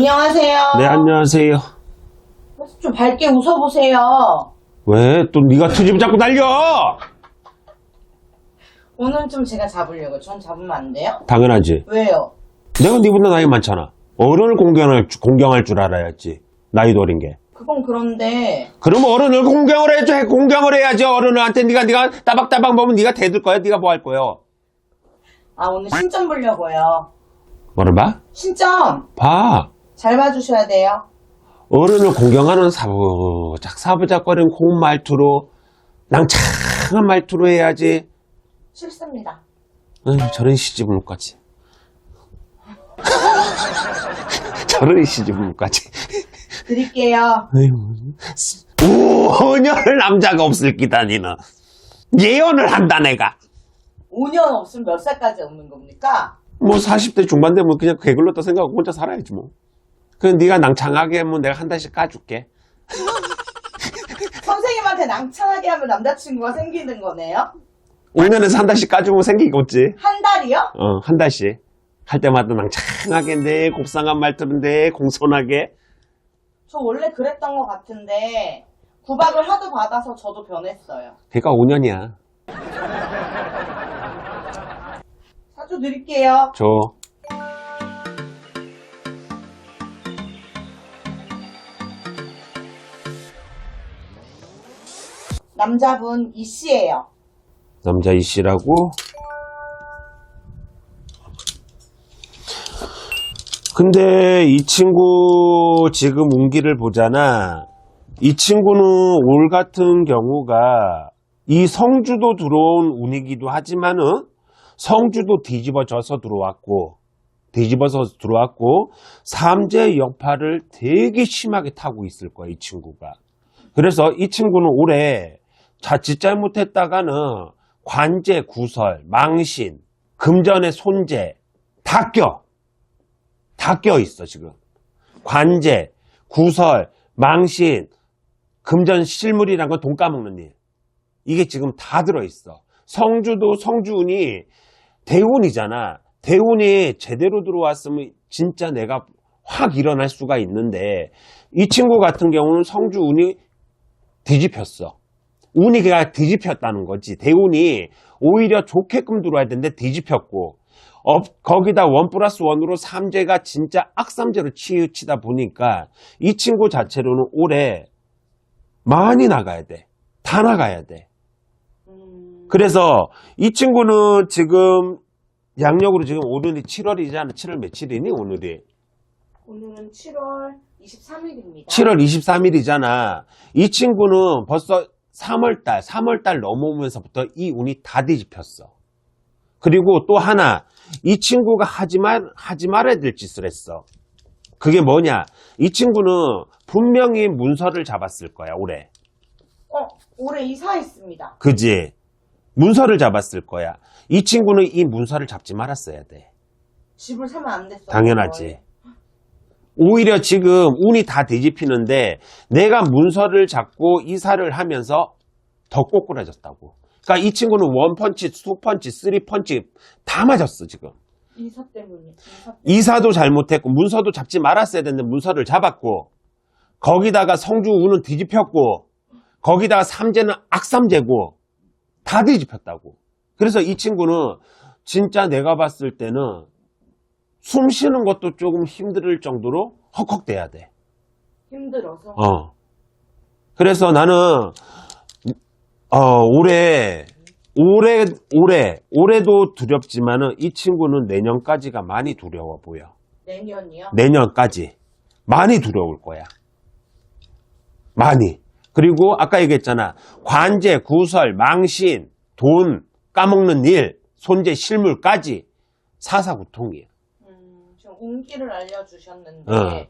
안녕하세요. 네, 안녕하세요. 좀 밝게 웃어보세요. 왜? 또 네가 트집 자꾸 날려! 오늘 좀 제가 잡으려고요. 전 잡으면 안 돼요? 당연하지. 왜요? 내가 네보다 나이 많잖아. 어른을 공경할, 줄- 공경할 줄 알아야지. 나이도 어린 게. 그건 그런데 그럼 어른을 공경을 해줘. 공경을 해야지. 어른한테 네가 네가 따박따박 먹으면 네가 대들 거야. 네가 뭐 할 거야. 아 오늘 신점 보려고요. 뭐를 봐? 신점 봐. 잘 봐주셔야 돼요. 어른을 공경하는 사부작 사부작거리는 고운 말투로 낭창한 말투로 해야지. 싫습니다. 아유, 저런 시집을까지. 저런 시집을까지. 드릴게요. 오년 남자가 없을 기다 니는 예언을 한다 내가 5년 없으면 몇 살까지 없는 겁니까? 뭐 40대 중반 되면 그냥 개글렀다 생각하고 혼자 살아야지 뭐 그럼 네가 낭창하게 하면 내가 한 달씩 까줄게 선생님한테 낭창하게 하면 남자친구가 생기는 거네요? 5년에서 한 달씩 까주면 생기겠지 한 달이요? 어 한 달씩 할 때마다 낭창하게 내 곱상한 말투인데 공손하게 저 원래 그랬던 것 같은데 구박을 하도 받아서 저도 변했어요. 걔가 5년이야 사주 드릴게요. 줘 남자분 이 씨예요. 남자 이 씨라고 근데 이 친구 지금 운기를 보잖아. 이 친구는 올 같은 경우가 이 성주도 들어온 운이기도 하지만은 성주도 뒤집어져서 들어왔고 뒤집어서 들어왔고 삼재 역파를 되게 심하게 타고 있을 거야 이 친구가. 그래서 이 친구는 올해 자칫 잘못했다가는 관제, 구설, 망신, 금전의 손재 다 껴. 다 껴 있어, 지금. 관제, 구설, 망신, 금전 실물이란 건 돈 까먹는 일. 이게 지금 다 들어있어. 성주도 성주운이 대운이잖아. 대운이 제대로 들어왔으면 진짜 내가 확 일어날 수가 있는데 이 친구 같은 경우는 성주운이 뒤집혔어. 운이 그가 뒤집혔다는 거지. 대운이 오히려 좋게끔 들어와야 되는데 뒤집혔고, 어, 거기다 원 플러스 원으로 삼재가 진짜 악삼재로 치우치다 보니까 이 친구 자체로는 올해 많이 나가야 돼. 다 나가야 돼. 음, 그래서 이 친구는 지금 양력으로 지금 오늘이 7월이잖아. 7월 며칠이니 오늘이? 오늘은 7월 23일입니다. 7월 23일이잖아. 이 친구는 벌써 3월달, 3월달 넘어오면서부터 이 운이 다 뒤집혔어. 그리고 또 하나, 이 친구가 하지 말, 하지 말아야 될 짓을 했어. 그게 뭐냐? 이 친구는 분명히 문서를 잡았을 거야, 올해. 어, 올해 이사했습니다. 그지? 문서를 잡았을 거야. 이 친구는 이 문서를 잡지 말았어야 돼. 집을 사면 안 됐어요. 당연하지. 오히려 지금 운이 다 뒤집히는데 내가 문서를 잡고 이사를 하면서 더 꼬꾸라졌다고. 그러니까 이 친구는 원펀치, 투펀치, 쓰리펀치 다 맞았어 지금. 이사 때문에. 이사. 이사 도 잘못했고 문서도 잡지 말았어야 되는데 문서를 잡았고 거기다가 성주 운은 뒤집혔고 거기다가 삼재는 악삼재고 다 뒤집혔다고. 그래서 이 친구는 진짜 내가 봤을 때는 숨 쉬는 것도 조금 힘들 정도로 헉헉대야 돼. 힘들어서. 어. 그래서 나는 어 올해 올해 올해 올해도 두렵지만은 이 친구는 내년까지가 많이 두려워 보여. 내년이요? 내년까지 많이 두려울 거야. 많이. 그리고 아까 얘기했잖아. 관제, 구설, 망신, 돈, 까먹는 일, 손재, 실물까지 사사구통이야. 음, 운기를 알려주셨는데 어.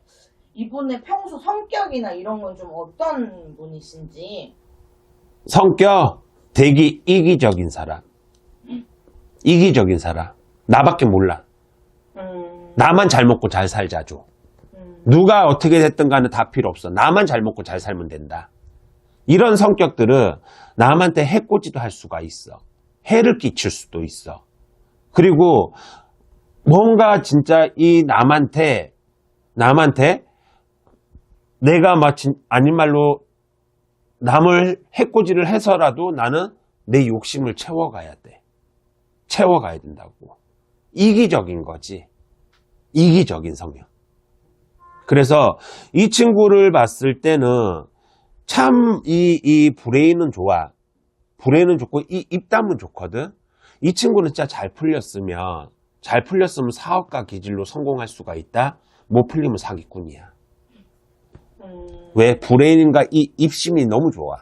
이분의 평소 성격이나 이런 건 좀 어떤 분이신지 성격 되게 이기적인 사람. 이기적인 사람. 나밖에 몰라. 음, 나만 잘 먹고 잘 살자죠. 음, 누가 어떻게 됐든 간에 다 필요 없어. 나만 잘 먹고 잘 살면 된다. 이런 성격들은 남한테 해코지도 할 수가 있어. 해를 끼칠 수도 있어. 그리고 뭔가 진짜 이 남한테 남한테 내가 마친 아닌 말로 남을 해코지를 해서라도 나는 내 욕심을 채워가야 돼. 채워가야 된다고. 이기적인 거지. 이기적인 성향. 그래서 이 친구를 봤을 때는 참 이, 이 브레인은 좋아. 브레인은 좋고 이 입담은 좋거든. 이 친구는 진짜 잘 풀렸으면 잘 풀렸으면 사업가 기질로 성공할 수가 있다. 못 풀리면 사기꾼이야. 음, 왜? 브레인과 이 입심이 너무 좋아.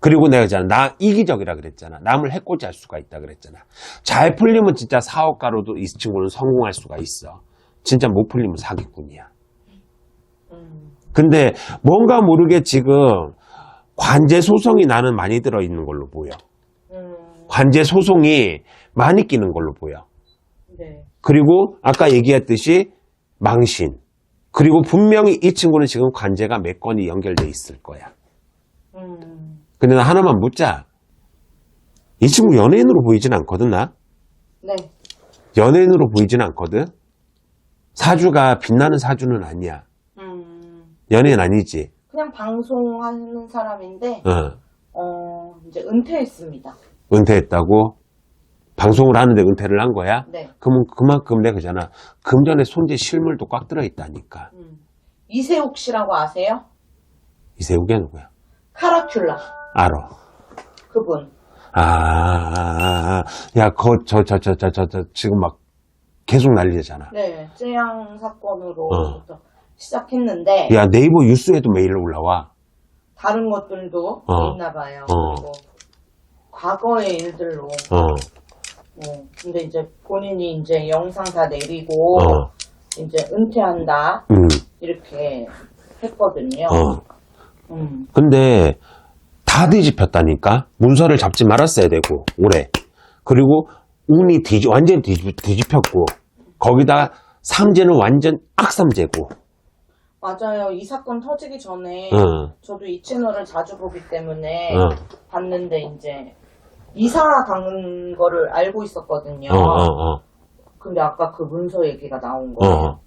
그리고 내가 있잖아. 나 이기적이라 그랬잖아. 남을 해코지 할 수가 있다 그랬잖아. 잘 풀리면 진짜 사업가로도 이 친구는 성공할 수가 있어. 진짜 못 풀리면 사기꾼이야. 음, 근데 뭔가 모르게 지금 관제 소송이 나는 많이 들어있는 걸로 보여. 음, 관제 소송이 많이 끼는 걸로 보여. 네. 그리고 아까 얘기했듯이 망신. 그리고 분명히 이 친구는 지금 관제가 몇 건이 연결돼 있을 거야. 음, 근데 나 하나만 묻자. 이 친구 연예인으로 보이진 않거든, 나? 네. 연예인으로 보이진 않거든? 사주가 빛나는 사주는 아니야. 음, 연예인 아니지? 그냥 방송하는 사람인데, 어. 어, 이제 은퇴했습니다. 은퇴했다고? 방송을 하는데 은퇴를 한 거야? 네. 그러면 그만큼 내가 그잖아. 금전에 손재 실물도 꽉 들어있다니까. 음. 이세옥 씨라고 아세요? 이세욱이 누구야? 카라큘라. 알아. 그분. 아, 아, 아, 아. 야, 거, 저, 저, 저, 저, 저, 저, 지금 막 계속 난리잖아. 네. 쯔양 사건으로 어. 시작했는데, 야, 네이버 뉴스에도 매일 올라와. 다른 것들도 어. 있나 봐요. 어. 과거의 일들로. 어, 뭐, 근데 이제 본인이 이제 영상 다 내리고, 어, 이제 은퇴한다. 음, 이렇게 했거든요. 어. 음. 근데 다 뒤집혔다니까? 문서를 잡지 말았어야 되고, 올해. 그리고 운이 뒤집, 완전 뒤집, 뒤집혔고, 거기다 삼재는 완전 악삼재고, 맞아요. 이 사건 터지기 전에 어, 저도 이 채널을 자주 보기 때문에 어, 봤는데 이제 이사 간 거를 알고 있었거든요. 어, 어, 어, 근데 아까 그 문서 얘기가 나온 어. 거예요.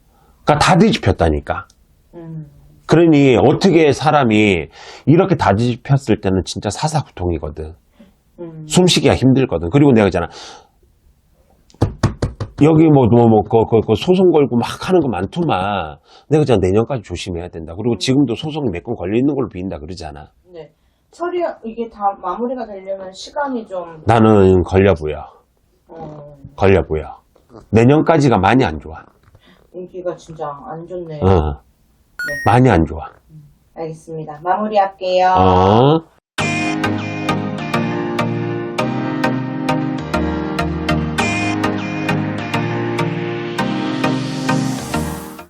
그니까 다 뒤집혔다니까. 음. 그러니 어떻게 사람이 이렇게 다 뒤집혔을 때는 진짜 사사구통이거든. 음. 숨쉬기가 힘들거든. 그리고 내가 있잖아. 여기 뭐, 뭐, 뭐, 그, 그, 그 소송 걸고 막 하는 거 많더만. 내가 있잖아. 내년까지 조심해야 된다. 그리고 지금도 소송이 몇 건 걸려 있는 걸로 보인다 그러잖아. 네. 처리 이게 다 마무리가 되려면 시간이 좀 나는 걸려 보여. 어, 걸려 보여. 내년까지가 많이 안 좋아. 인기가 진짜 안 좋네요. 어. 많이 안 좋아. 알겠습니다. 마무리할게요. 어.